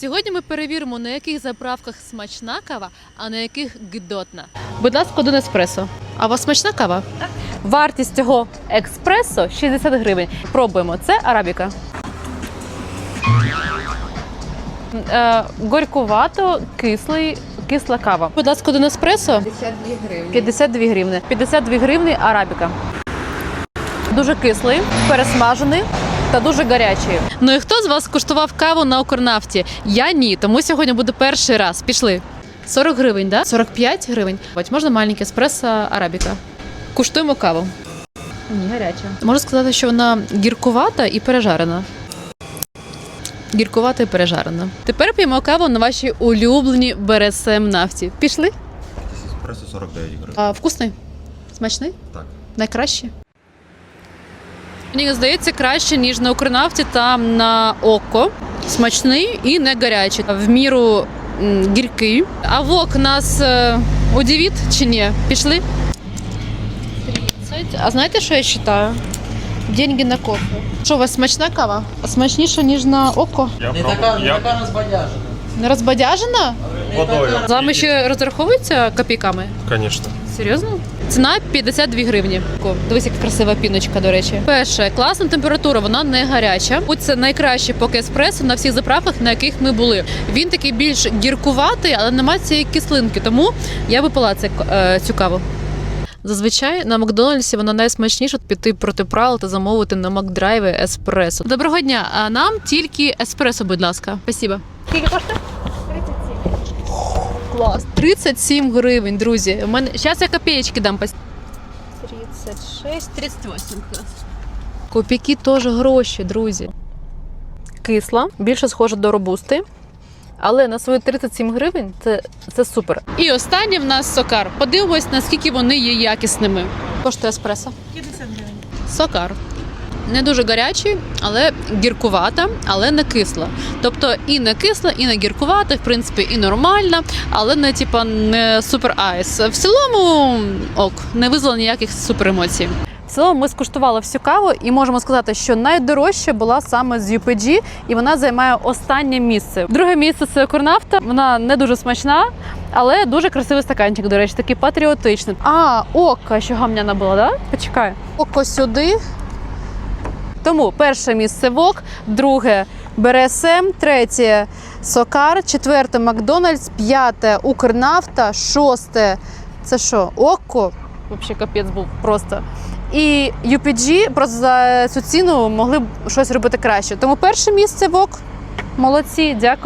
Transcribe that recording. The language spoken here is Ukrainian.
Сьогодні ми перевіримо, на яких заправках смачна кава, а на яких гидотна. Будь ласка, один еспресо. А у вас смачна кава? Так. Вартість цього експресо 60 гривень. Пробуємо. Це арабіка. Е, горькувато, кислий, кисла кава. Будь ласка, один еспресо. 52 гривні. 52 гривни. 52 гривни арабіка. Дуже кислий, пересмажений та дуже гарячий. Ну і хто з вас куштував каву на Укрнафті? Я ні, тому сьогодні буде перший раз. Пішли. 40 гривень, да? 45 гривень. Ось можна маленьке еспресо арабіка. Куштуємо каву. Ні, гаряча. Можу сказати, що вона гіркувата і пережарена. Гіркувата і пережарена. Тепер п'ємо каву на вашій улюбленій БРСМ нафті. Пішли? Еспресо 49 гривень. А, вкусний? Смачний? Так. Найкраще? Мені здається, краще, ніж на Укрнафті там на око. Смачний і не гарячий. В міру гіркий. А вок нас е, удивить чи ні? Пішли? 30. А знаєте, що я вважаю? Деньги на кофе. Що, у вас смачна кава? Смачніша, ніж на око? Я Не така, не я така розбадяжена. Не розбадяжена? Водою. З вами ще розраховуються копійками? Звісно. Серйозно? Ціна 52 гривні. Дивись, як красива піночка, до речі. Перше, класна температура, вона не гаряча. Будь це найкраще поки еспресо на всіх заправках, на яких ми були. Він такий більш гіркуватий, але немає цієї кислинки. Тому я би пила це, е, цю каву. Зазвичай на Макдональдсі вона найсмачніша піти проти правил та замовити на Макдрайві еспресо. Доброго дня! А нам тільки еспресо, будь ласка. Спасибо. Скільки коштує? Клас. 37 гривень, друзі. У мене зараз я копеечки дам. 36, 38 клас. Копійки теж гроші, друзі. Кисла, більше схожа до робусти. Але на свої 37 гривень це, це супер. І останнє в нас сокар. Подивимось, наскільки вони є якісними. Коштує еспресо. 50 гривень. Сокар. Не дуже гарячий, але гіркувата, але не кисла. Тобто і не кисла, і не гіркувата, в принципі, і нормальна, але не типа не супер айс. В цілому ок, не визвало ніяких супер емоцій. В цілому ми скуштували всю каву і можемо сказати, що найдорожча була саме з UPG, і вона займає останнє місце. Друге місце це Корнафта. Вона не дуже смачна, але дуже красивий стаканчик, до речі, такий патріотичний. А, око, що гамняна була, да? Почекай. Око сюди. Тому перше місце ВОК, друге БРСМ, третє Сокар, четверте Макдональдс, п'яте Укрнафта, шосте це що? Окко. Взагалі капець був просто. І UPG просто за цю ціну могли б щось робити краще. Тому перше місце ВОК. Молодці, дякую.